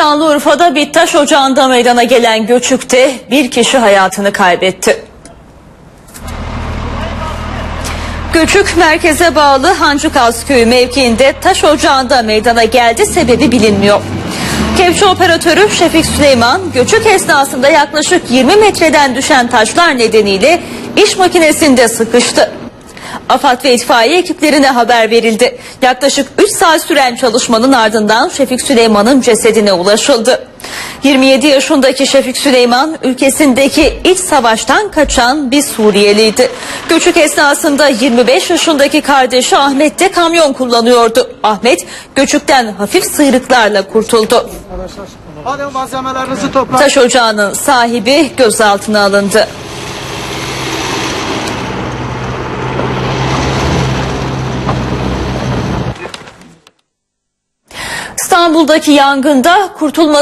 Şanlıurfa'da bir taş ocağında meydana gelen göçükte bir kişi hayatını kaybetti. Göçük merkeze bağlı Hancıkaz köyü mevkiinde taş ocağında meydana geldi sebebi bilinmiyor. Kepçe operatörü Şefik Süleyman göçük esnasında yaklaşık 20 metreden düşen taşlar nedeniyle iş makinesinde sıkıştı. AFAD ve itfaiye ekiplerine haber verildi. Yaklaşık 3 saat süren çalışmanın ardından Şefik Süleyman'ın cesedine ulaşıldı. 27 yaşındaki Şefik Süleyman ülkesindeki iç savaştan kaçan bir Suriyeliydi. Göçük esnasında 25 yaşındaki kardeşi Ahmet de kamyon kullanıyordu. Ahmet göçükten hafif sıyrıklarla kurtuldu. Hadi malzemelerinizi toplayın. Taş ocağının sahibi gözaltına alındı. İstanbul'daki yangında kurtulması